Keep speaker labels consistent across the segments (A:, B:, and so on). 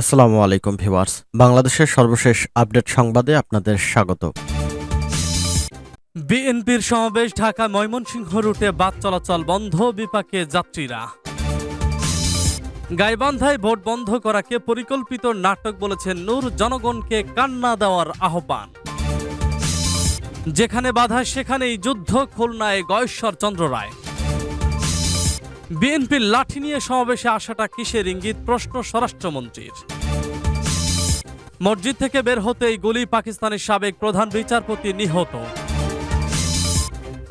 A: আসসালামু আলাইকুম ভিউয়ার্স। বাংলাদেশের সর্বশেষ আপডেট সংবাদে আপনাদের স্বাগত।
B: বিএনপির সমাবেশ ঢাকা ময়মনসিংহ রুটে বাস চলাচল বন্ধ বিপাকে যাত্রীরা। গাইবান্ধায় ভোট বন্ধ করাকে পরিকল্পিত নাটক বলেছেন নূর, জনগণকে কান্না দেওয়ার আহ্বান। যেখানে বাধা সেখানেই যুদ্ধ, খুলনায় গয়েশ্বর চন্দ্র রায়। বিএনপির লাঠি নিয়ে সমাবেশে আসাটা কিসের ইঙ্গিত? প্রশ্ন স্বরাষ্ট্রমন্ত্রীর। মসজিদ থেকে বের হতেই গুলি পাকিস্তানের সাবেক প্রধান বিচারপতি নিহত।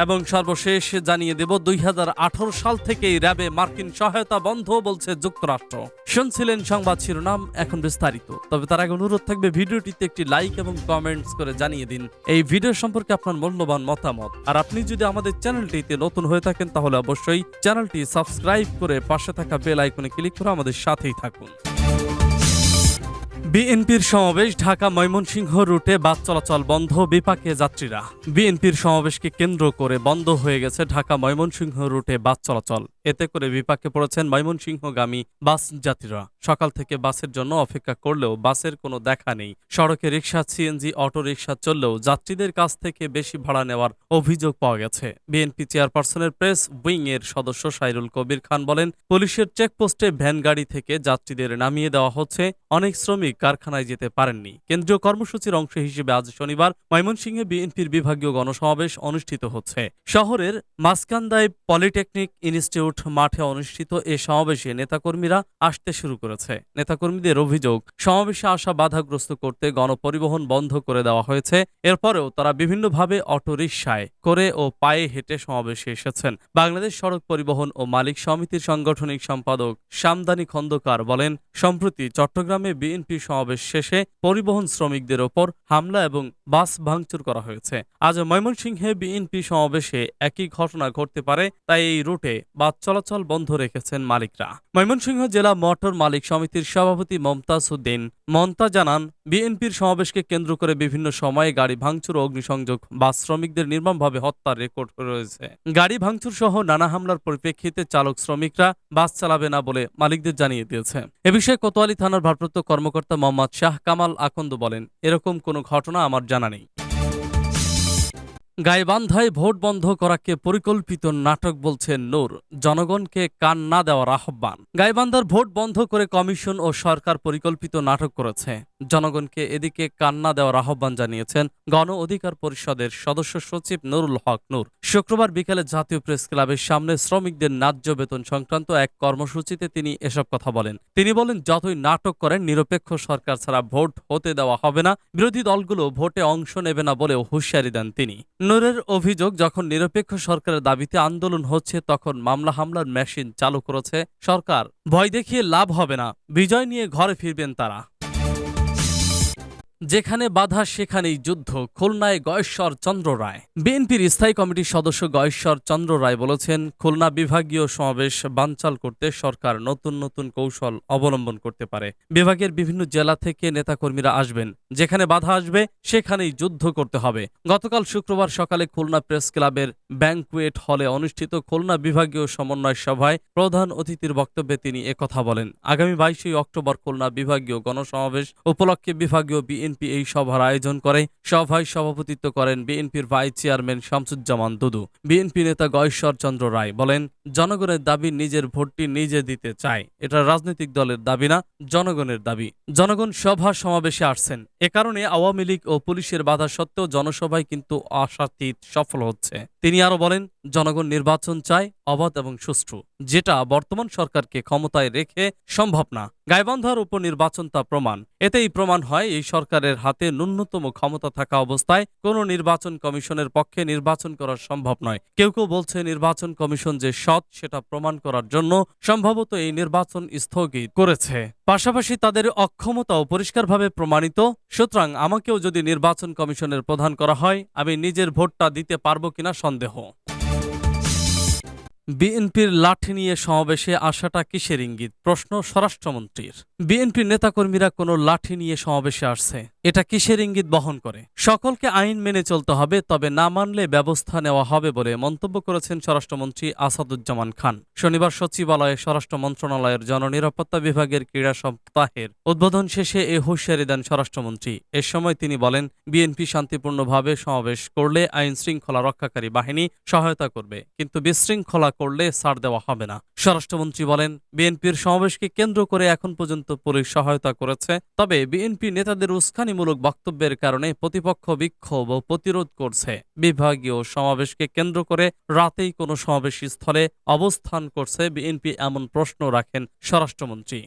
B: এবং সর্বশেষ জানিয়ে দেব, দুই হাজার আঠারো সাল থেকেই র্যাবে মার্কিন সহায়তা বন্ধ বলছে যুক্তরাষ্ট্র। শুনছিলেন সংবাদ শিরোনাম, এখন বিস্তারিত। তবে তার আগে অনুরোধ থাকবে, ভিডিওটিতে একটি লাইক এবং কমেন্টস করে জানিয়ে দিন। এই ভিডিও সম্পর্কে আপনার মূল্যবান মতামত। আর আপনি যদি আমাদের চ্যানেলটিতে নতুন হয়ে থাকেন, তাহলে অবশ্যই চ্যানেলটি সাবস্ক্রাইব করে পাশে থাকা বেল আইকনে ক্লিক করে আমাদের সাথেই থাকুন। বিএনপির সমাবেশ ঢাকা ময়মনসিংহ রুটে বাস চলাচল বন্ধ, বিপাকে যাত্রীরা। বিএনপির সমাবেশকে কেন্দ্র করে বন্ধ হয়ে গেছে ঢাকা ময়মনসিংহ রুটে বাস চলাচল। এতে করে বিপাকে পড়েছেন ময়মনসিংহগামী বাস যাত্রীরা। সকাল থেকে বাসের জন্য অপেক্ষা করলেও বাসের কোনো দেখা নেই। সড়কে রিক্সা সিএনজি অটো রিক্সা চললেও যাত্রীদের কাছ থেকে বেশি ভাড়া নেওয়ার অভিযোগ পাওয়া গেছে। বিএনপি চেয়ারপারসনের প্রেস উইং এর সদস্য সাইরুল কবির খান বলেন, পুলিশের চেকপোস্টে ভ্যান গাড়ি থেকে যাত্রীদের নামিয়ে দেওয়া হচ্ছে। অনেক শ্রমিক কারখানায় যেতে পারেননি। কেন্দ্রীয় কর্মসূচির অংশ হিসেবে আজ শনিবার ময়মনসিংহে বিএনপির বিভাগীয় গণসমাবেশ অনুষ্ঠিত হচ্ছে। শহরের মাসকান্দায় পলিটেকনিক ইনস্টিটিউট মাঠে অনুষ্ঠিত এ সমাবেশে নেতাকর্মীরা আসতে শুরু করেছে। নেতাকর্মীদের অভিযোগ, সমাবেশে আসা বাধাগ্রস্ত করতে গণপরিবহন বন্ধ করে দেওয়া হয়েছে। এরপরেও তারা বিভিন্নভাবে অটোরিকশায় করে ও পায়ে হেঁটে সমাবেশে এসেছেন। বাংলাদেশ সড়ক পরিবহন ও মালিক সমিতির সাংগঠনিক সম্পাদক শামদানি খন্দকার বলেন, সম্প্রতি চট্টগ্রামে বিএনপি সমাবেশ শেষে পরিবহন শ্রমিকদের ওপর হামলা এবং বাস ভাঙচুর করা হয়েছে। আজ ময়মনসিংহে বিএনপি সমাবেশে একই ঘটনা ঘটতে পারে, তাই এই রুটে বাস চলাচল বন্ধ রেখেছেন মালিকরা। ময়মনসিংহ জেলা মোটর মালিক সমিতির সভাপতি মমতাজ উদ্দিন মমতা জানান, বিএনপির সমাবেশকে কেন্দ্র করে বিভিন্ন সময়ে গাড়ি ভাঙচুর ও অগ্নিসংযোগ, বাস শ্রমিকদের নির্মমভাবে হত্যার রেকর্ড রয়েছে। গাড়ি ভাঙচুর সহ নানা হামলার পরিপ্রেক্ষিতে চালক শ্রমিকরা বাস চালাবে না বলে মালিকদের জানিয়ে দিয়েছে। এ বিষয়ে কোতোয়ালি থানার ভারপ্রাপ্ত কর্মকর্তা মোহাম্মদ শাহ কামাল আকন্দ বলেন, এরকম কোনো ঘটনা আমার জানা নেই। গাইবান্ধায় ভোট বন্ধ করাকে পরিকল্পিত নাটক বলছেন নূর। জনগণকে কান না দেওয়ার আহ্বান। গাইবান্ধার ভোট বন্ধ করে কমিশন ও সরকার পরিকল্পিত নাটক করেছে। জনগণকে এদিকে কান্না দেওয়ার আহ্বান জানিয়েছেন গণ অধিকার পরিষদের সদস্য সচিব নুরুল হক নূর। শুক্রবার বিকেলে জাতীয় প্রেস ক্লাবের সামনে শ্রমিকদের ন্যায্য বেতন সংক্রান্ত এক কর্মসূচিতে তিনি এসব কথা বলেন। তিনি বলেন, যতই নাটক করেন, নিরপেক্ষ সরকার ছাড়া ভোট হতে দেওয়া হবে না। বিরোধী দলগুলো ভোটে অংশ নেবে না বলেও হুঁশিয়ারি দেন তিনি। নূরের অভিযোগ, যখন নিরপেক্ষ সরকারের দাবিতে আন্দোলন হচ্ছে, তখন মামলা হামলার মেশিন চালু করেছে সরকার। ভয় দেখিয়ে লাভ হবে না। বিজয় নিয়ে ঘরে ফিরবেন তারা। যেখানে বাধা, সেখানেই যুদ্ধ। খুলনায় গয়েশ্বর চন্দ্র রায়। বিএনপির স্থায়ী কমিটির সদস্য গয়েশ্বর চন্দ্র রায় বলেছেন, খুলনা বিভাগীয় সমাবেশ বানচাল করতে সরকার নতুন নতুন কৌশল অবলম্বন করতে পারে। বিভাগের বিভিন্ন জেলা থেকে নেতাকর্মীরা আসবেন। যেখানে বাধা আসবে, সেখানেই যুদ্ধ করতে হবে। গতকাল শুক্রবার সকালে খুলনা প্রেস ক্লাবের ব্যাংকুয়েট হলে অনুষ্ঠিত খুলনা বিভাগীয় সমন্বয় সভায় প্রধান অতিথির বক্তব্যে তিনি একথা বলেন। আগামী বাইশে অক্টোবর খুলনা বিভাগীয় গণসমাবেশ উপলক্ষে বিভাগীয় বিএনপি এই সভার আয়োজন করে। সভায় সভাপতিত্ব করেন বিএনপির vice chairman Shamsuzzaman Dudu. BNP নেতা গয়েশ্বর চন্দ্র রায় বলেন, জনগণের দাবি নিজের ভোটটি নিজে দিতে চায়। এটা রাজনৈতিক দলের দাবি না, জনগণের দাবি। জনগণ সভা সমাবেশে আসছেন। এ কারণে আওয়ামী লীগ ও পুলিশের বাধা সত্ত্বেও জনসভায় কিন্তু আশাতীত সফল হচ্ছে। তিনি আরও বলেন, জনগণ নির্বাচন চায় অবাধ এবং সুষ্ঠু, যেটা বর্তমান সরকারকে ক্ষমতায় রেখে সম্ভব না। গাইবান্ধার উপনির্বাচন তা প্রমাণ। এতেই প্রমাণ হয়, এই সরকারের হাতে ন্যূনতম ক্ষমতা থাকা অবস্থায় কোনো নির্বাচন কমিশনের পক্ষে নির্বাচন করা সম্ভব নয়। কেউ কেউ বলছে, নির্বাচন কমিশন যে সৎ, সেটা প্রমাণ করার জন্য সম্ভবত এই নির্বাচন স্থগিত করেছে। পাশাপাশি তাদের অক্ষমতাও পরিষ্কারভাবে প্রমাণিত। সুতরাং আমাকেও যদি নির্বাচন কমিশনের প্রধান করা হয়, আমি নিজের ভোটটা দিতে পারব কিনা সন্দেহ। বিএনপির লাঠি নিয়ে সমাবেশে আসাটা কিসের ইঙ্গিত? প্রশ্ন স্বরাষ্ট্রমন্ত্রীর। বিএনপির নেতাকর্মীরা কোনো লাঠি নিয়ে সমাবেশে আসছে। এটা কিসের ইঙ্গিত বহন করে? সকলকে আইন মেনে চলতে হবে, তবে না মানলে ব্যবস্থা নেওয়া হবে বলে মন্তব্য করেছেন স্বরাষ্ট্রমন্ত্রী আসাদুজ্জামান খান। শনিবার সচিবালয়ে স্বরাষ্ট্র মন্ত্রণালয়ের জননিরাপত্তা বিভাগের ক্রীড়া সপ্তাহের উদ্বোধন শেষে এ হুঁশিয়ারি দেন স্বরাষ্ট্রমন্ত্রী। এ সময় তিনি বলেন, বিএনপি শান্তিপূর্ণভাবে সমাবেশ করলে আইন শৃঙ্খলা রক্ষাকারী বাহিনী সহায়তা করবে, কিন্তু বিশৃঙ্খলা করলে ছাড় দেওয়া হবে না। স্বরাষ্ট্রমন্ত্রী বলেন, বিএনপির সমাবেশকে কেন্দ্র করে এখন পর্যন্ত পুলিশ সহায়তা করেছে, তবে বিএনপি নেতাদের উস্কানিমূলক বক্তব্যের কারণে প্রতিপক্ষ বিক্ষোভ ও প্রতিরোধ করছে। বিভাগীয় সমাবেশকে কেন্দ্র করে রাতেই কোনো সমাবেশ স্থলে অবস্থান করছে বিএনপি, এমন প্রশ্ন রাখেন স্বরাষ্ট্রমন্ত্রী।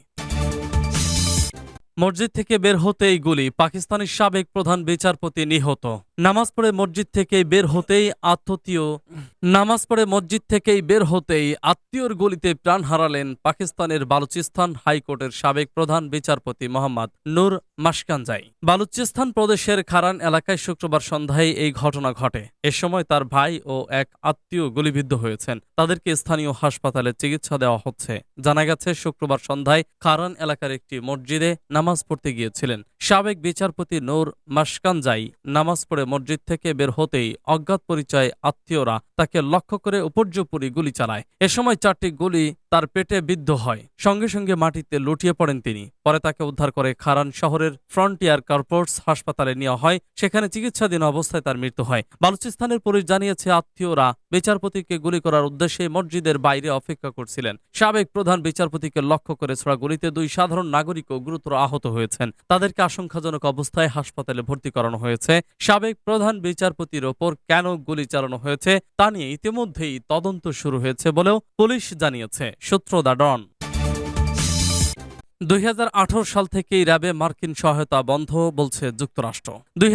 B: মসজিদ থেকে বের হতেই গুলি। পাকিস্তানের সাবেক প্রধান বিচারপতি নিহত। নামাজ পড়ে মসজিদ থেকে বের হতেই আত্মীয় নামাজ পড়ে মসজিদ থেকেই বের হতেই আত্মীয়র গুলিতে প্রাণ হারালেন পাকিস্তানের বালুচিস্তান হাইকোর্টের সাবেক প্রধান বিচারপতি মোহাম্মদ নূর মাসকানজাই বালুচিস্তান প্রদেশের খারান এলাকায় শুক্রবার সন্ধ্যায় এই ঘটনা ঘটে। এ সময় তার ভাই ও এক আত্মীয় গুলিবিদ্ধ হয়েছেন। তাদেরকে স্থানীয় হাসপাতালে চিকিৎসা দেওয়া হচ্ছে। জানা গেছে, শুক্রবার সন্ধ্যায় খারান এলাকার একটি মসজিদে নামাজ পড়তে গিয়েছিলেন। সাবেক বিচারপতি নূর মাসকানজাই নামাজ পড়ে মসজিদ থেকে বের হতেই অজ্ঞাত পরিচয় আত্মীয়রা তাকে লক্ষ্য করে উপর্যুপুরি গুলি চালায়। এ সময় চারটি গুলি তার পেটে বিদ্ধ হয়। সঙ্গে সঙ্গে মাটিতে লুটিয়ে পড়েন তিনি। পরে তাকে উদ্ধার করে খারান শহরের ফ্রন্টিয়ার কর্পোর্টস হাসপাতালে নেওয়া হয়, সেখানে চিকিৎসাধীন অবস্থায় তার মৃত্যু হয়। বালুচিস্তানের পুলিশ জানিয়েছে, আত্মীয়রা বিচারপতিকে গুলি করার উদ্দেশ্যে মসজিদের বাইরে অপেক্ষা করছিলেন। সাবেক প্রধান বিচারপতিকে লক্ষ্য করে ছোড়া গুলিতে দুই সাধারণ নাগরিকও গুরুতর আহত হয়েছেন। তাদেরকে আশঙ্কাজনক অবস্থায় হাসপাতালে ভর্তি করানো হয়েছে। সাবেক প্রধান বিচারপতির ওপর কেন গুলি চালানো হয়েছে, তা নিয়ে ইতিমধ্যেই তদন্ত শুরু হয়েছে বলেও পুলিশ জানিয়েছে সূত্র দা ডন। দুই সাল থেকেই র্যাবে মার্কিন সহায়তা বন্ধ বলছে যুক্তরাষ্ট্র। দুই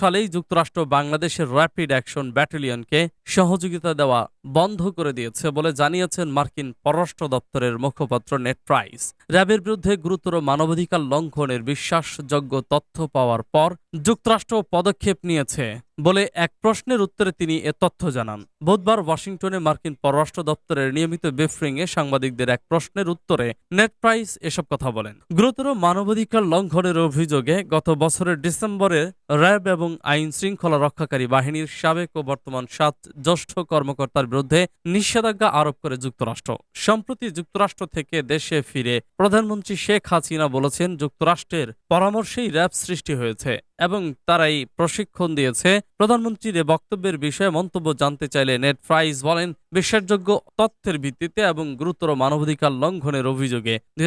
B: সালেই যুক্তরাষ্ট্র বাংলাদেশের র্যাপিড অ্যাকশন ব্যাটালিয়নকে সহযোগিতা দেওয়া বন্ধ করে দিয়েছে বলে জানিয়েছেন মার্কিন পররাষ্ট্র দপ্তরের মুখপাত্র নেট প্রাইস। র্যাবের বিরুদ্ধে গুরুতর মানবাধিকার লঙ্ঘনের বিশ্বাসযোগ্য তথ্য পাওয়ার পর যুক্তরাষ্ট্র পদক্ষেপ নিয়েছে বলে এক প্রশ্নের উত্তরে তিনি এ তথ্য জানান। বুধবার ওয়াশিংটনে মার্কিন পররাষ্ট্র দপ্তরের নিয়মিত ব্রিফিংয়ে সাংবাদিকদের এক প্রশ্নের উত্তরে নেট প্রাইস এসব কথা বলেন। গুরুতর মানবাধিকার লঙ্ঘনের অভিযোগে গত বছরের ডিসেম্বরে র্যাব এবং আইন শৃঙ্খলা রক্ষাকারী বাহিনীর সাবেক ও বর্তমান সাত জ্যেষ্ঠ কর্মকর্তার বিরুদ্ধে নিষেধাজ্ঞা আরোপ করে যুক্তরাষ্ট্র। সম্প্রতি যুক্তরাষ্ট্র থেকে দেশে ফিরে প্রধানমন্ত্রী শেখ হাসিনা বলেছেন, যুক্তরাষ্ট্রের পরামর্শেই র্যাব সৃষ্টি হয়েছে। এবং তারাই প্রশিক্ষণ দিয়েছে। প্রধানমন্ত্রীর বক্তব্যের বিষয়ে মন্তব্য জানতে চাইলে নেট প্রাইস বলেন, বিশ্বাসযোগ্য তথ্যের ভিত্তিতে এবং গুরুতর মানবাধিকার লঙ্ঘনের অভিযোগে দুই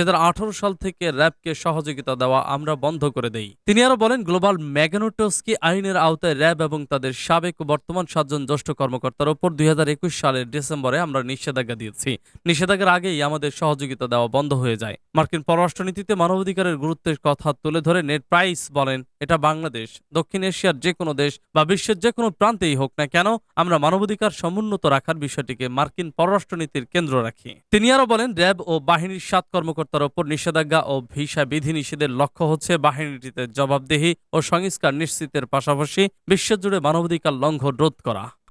B: সাল থেকে র্যাবকে সহযোগিতা দেওয়া আমরা বন্ধ করে দেই। তিনি আরও বলেন, গ্লোবাল ম্যাগনোটস্কি আইনের আওতায় র্যাব এবং তাদের সাবেক বর্তমান সাতজন জ্যেষ্ঠ কর্মকর্তার ওপর দুই হাজার একুশ সালের ডিসেম্বরে আমরা নিষেধাজ্ঞা দিয়েছি। নিষেধাজ্ঞার আগেই আমাদের সহযোগিতা দেওয়া বন্ধ হয়ে যায়। মার্কিন পররাষ্ট্রনীতিতে মানবাধিকারের গুরুত্বের কথা তুলে ধরে নেট প্রাইস বলেন, এটা বাংলাদেশ, দক্ষিণ এশিয়ার যে কোনো দেশ বা বিশ্বের যে কোনো প্রান্তেই হোক না কেন, আমরা মানবাধিকার সমুন্নত রাখার বিষয়টিকে মার্কিন পররাষ্ট্রনীতির কেন্দ্র রাখি। তিনি আরও বলেন, র্যাব ও বাহিনীর সাত কর্মকর্তার ওপর নিষেধাজ্ঞা ও ভিসা বিধিনিষেধের লক্ষ্য হচ্ছে বাহিনীটিতে জবাবদেহি ও সংস্কার নিশ্চিতের পাশাপাশি বিশ্বজুড়ে মানবাধিকার লঙ্ঘন রোধ করা।